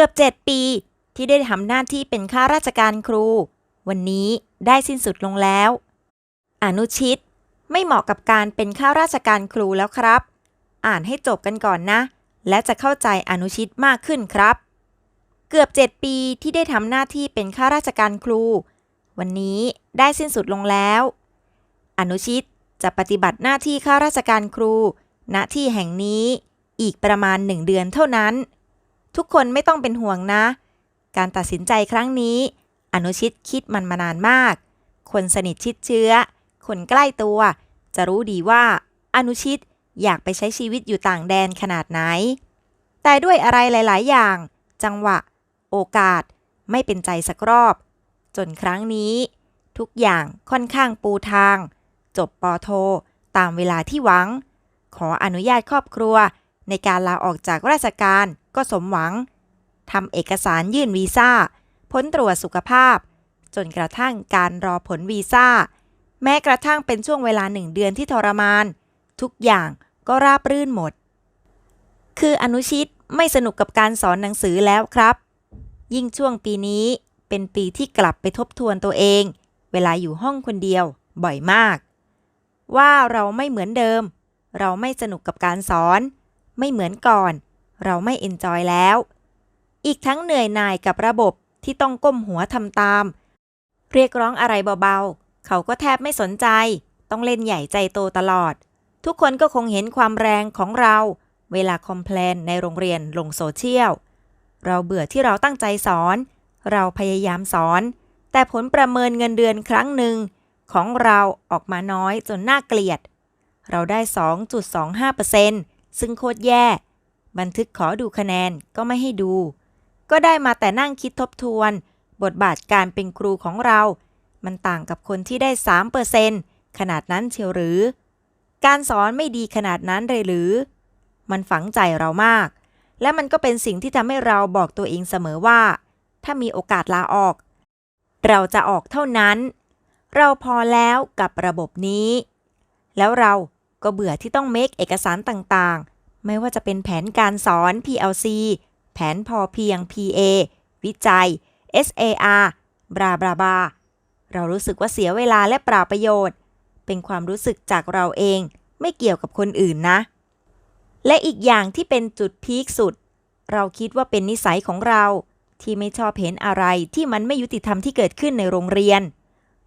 กือบ 7 ปี ที่ได้ทำหน้าที่เป็นข้าราชการครู วันนี้ได้สิ้นสุดลงแล้ว อนุชิต ไม่เหมาะกับการเป็นข้าราชการครูแล้วครับ อ่านให้จบกันก่อนนะ และจะเข้าใจอนุชิตมากขึ้นครับ เกือบ 7 ปีที่ได้ทำหน้าที่เป็นข้าราชการครู วันนี้ได้สิ้นสุดลงแล้ว อนุชิตจะปฏิบัติหน้าที่ข้าราชการครู ณที่แห่งนี้อีกประมาณหนึ่งเดือนเท่านั้น ทุกคนไม่ต้องเป็นห่วงนะ การตัดสินใจครั้งนี้ อนุชิตคิดมันมานานมาก คนสนิทชิดเชื้อ คนใกล้ตัว จะรู้ดีว่า อนุชิตอยากไปใช้ชีวิตอยู่ต่างแดนขนาดไหน แต่ด้วยอะไรหลาย ๆ อย่าง จังหวะ โอกาส ไม่เป็นใจสักรอบ จนครั้งนี้ ทุกอย่างค่อนข้างปูทาง จบปอโท ตามเวลาที่หวัง ขออนุญาตครอบครัวในการลาออกจากราชการ ก็สมหวังทำเอกสารยื่นวีซ่าพ้นตรวจสุขภาพ จนกระทั่งการรอผลวีซ่า แม้กระทั่งเป็นช่วงเวลาหนึ่งเดือนที่ทรมาน ทุกอย่างก็ราบรื่นหมด คืออนุชิตไม่สนุกกับการสอนหนังสือแล้วครับ ยิ่งช่วงปีนี้เป็นปีที่กลับไปทบทวนตัวเอง เวลาอยู่ห้องคนเดียวบ่อยมาก ว่าเราไม่เหมือนเดิม เราไม่สนุกกับการสอน ไม่เหมือนก่อน เราไม่เอนจอยแล้ว อีกทั้งเหนื่อยหน่ายกับระบบที่ต้องก้มหัวทำตาม เรียกร้องอะไรเบาๆ เขาก็แทบไม่สนใจ ต้องเล่นใหญ่ใจโตตลอด ทุกคนก็คงเห็นความแรงของเรา เวลาคอมเพลนในโรงเรียนลงโซเชียล เราเบื่อที่เราตั้งใจสอน เราพยายามสอน แต่ผลประเมินเงินเดือนครั้งหนึ่งของเราออกมาน้อยจนน่าเกลียด เราได้ 2.25%ซึ่งโคตรแย่ บันทึกขอดูคะแนนก็ไม่ให้ดู ก็ได้มาแต่นั่งคิดทบทวน บทบาทการเป็นครูของเรา มันต่างกับคนที่ได้3%ขนาดนั้นเชียวหรือ การสอนไม่ดีขนาดนั้นเลยหรือ มันฝังใจเรามาก และมันก็เป็นสิ่งที่ทำให้เราบอกตัวเองเสมอว่า ถ้ามีโอกาสลาออก เราจะออกเท่านั้น เราพอแล้วกับระบบนี้ แล้วเราก็เบื่อที่ต้องเมคเอกสารต่างๆ ไม่ว่าจะเป็นแผนการสอน PLC แผนพอเพียง PA วิจัย SAR บราบราบาเรารู้สึกว่าเสียเวลาและเปล่าประโยชน์ เป็นความรู้สึกจากเราเอง ไม่เกี่ยวกับคนอื่นนะ และอีกอย่างที่เป็นจุดพีคสุด เราคิดว่าเป็นนิสัยของเรา ที่ไม่ชอบเห็นอะไรที่มันไม่ยุติธรรมที่เกิดขึ้นในโรงเรียน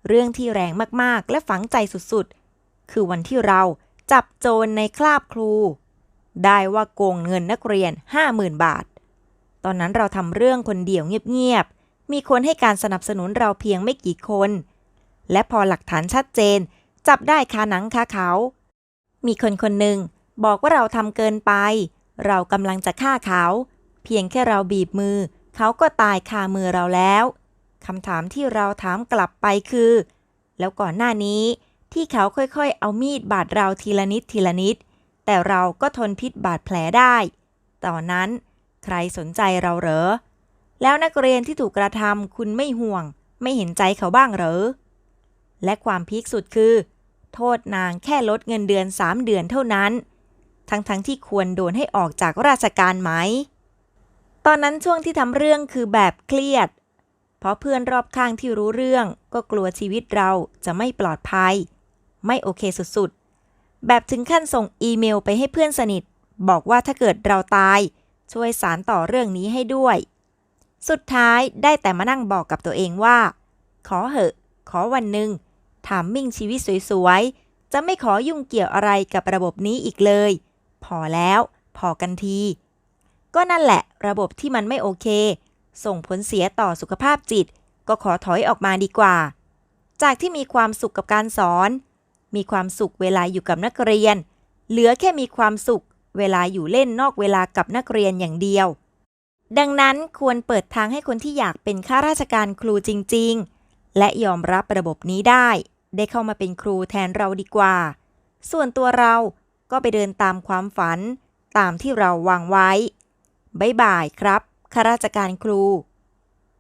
เรื่องที่แรงมากๆ และฝังใจสุดๆ คือวันที่เราจับโจรในคราบครู ได้ว่าโกงเงินนักเรียน 50,000 บาท ตอนนั้นเราทำเรื่องคนเดียวเงียบๆ มีคนให้การสนับสนุนเราเพียงไม่กี่คน และพอหลักฐานชัดเจน จับได้คาหนังคาเขา มีคนคนหนึ่งบอกว่าเราทำเกินไป เรากำลังจะฆ่าเขา เพียงแค่เราบีบมือ เขาก็ตายคามือเราแล้วคำถามที่เราถามกลับไปคือ แล้วก่อนหน้านี้ที่เขาค่อยๆ เอามีดบาดเราทีละนิดทีละนิด แต่เราก็ทนพิษบาดแผลได้ ตอนนั้นใครสนใจเราเหรอ แล้วนักเรียนที่ถูกกระทำคุณไม่ห่วง ไม่เห็นใจเขาบ้างเหรอ และความพีคสุดคือ โทษนางแค่ลดเงินเดือน3เดือนเท่านั้น ทั้งๆทที่ควรโดนให้ออกจากราชการไหม ตอนนั้นช่วงที่ทำเรื่องคือแบบเครียด เพราะเพื่อนรอบข้างที่รู้เรื่อง ก็กลัวชีวิตเราจะไม่ปลอดภัย ไม่โอเคสุดๆ แบบถึงขั้นส่งอีเมลไปให้เพื่อนสนิท บอกว่าถ้าเกิดเราตาย ช่วยสารต่อเรื่องนี้ให้ด้วย สุดท้ายได้แต่มานั่งบอกกับตัวเองว่า ขอเหอะ ขอวันหนึ่งถามมิ่งชีวิตสวยๆ จะไม่ขอยุ่งเกี่ยวอะไรกับระบบนี้อีกเลย พอแล้ว พอกันที ก็นั่นแหละ ระบบที่มันไม่โอเค ส่งผลเสียต่อสุขภาพจิต ก็ขอถอยออกมาดีกว่า จากที่มีความสุขกับการสอน มีความสุขเวลาอยู่กับนักเรียน เหลือแค่มีความสุขเวลาอยู่เล่นนอกเวลากับนักเรียนอย่างเดียว ดังนั้นควรเปิดทางให้คนที่อยากเป็นข้าราชการครูจริง ๆ และยอมรับระบบนี้ได้ ได้เข้ามาเป็นครูแทนเราดีกว่า ส่วนตัวเราก็ไปเดินตามความฝัน ตามที่เราวางไว้ บ๊ายบายครับข้าราชการครู